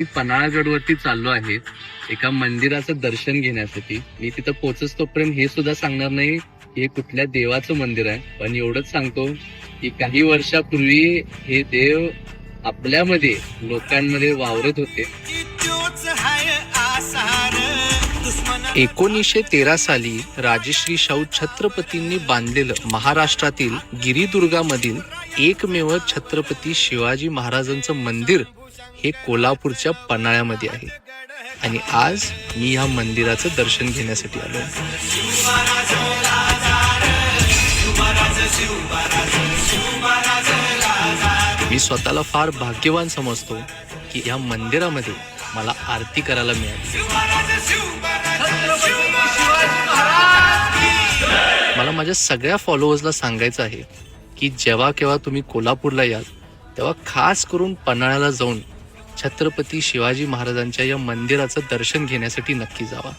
मी पन्हाळगडवरती चाललो आहे. एका मंदिराचं दर्शन घेण्यासाठी. मी तिथं पोहोचच तोपर्यंत हे सुद्धा सांगणार नाही हे कुठल्या देवाचं मंदिर आहे. पण एवढंच सांगतो की काही वर्षापूर्वी हे देव आपल्यामध्ये लोकांमध्ये वावरत होते. एकोणीसशे तेरा साली राजश्री शाहू छत्रपतींनी बांधलेलं महाराष्ट्रातील गिरिदुर्गामधील एकमेव छत्रपती शिवाजी महाराजांचं मंदिर हे कोल्हापूरच्या पन्हाळ्यामध्ये आहे. आणि आज मी या मंदिराचं दर्शन घेण्यासाठी आलो मी स्वतःला फार भाग्यवान समजतो की या मंदिरामध्ये मला आरती करायला मिळाली. मला माझ्या सगळ्या फॉलोअर्सला सांगायचं आहे की जेव्हा केव्हा तुम्ही कोल्हापूरला याल तेव्हा खास करून पन्हाळ्याला जाऊन छत्रपती शिवाजी महाराजांच्या या मंदिराचं दर्शन घेण्यासाठी नक्की जावा.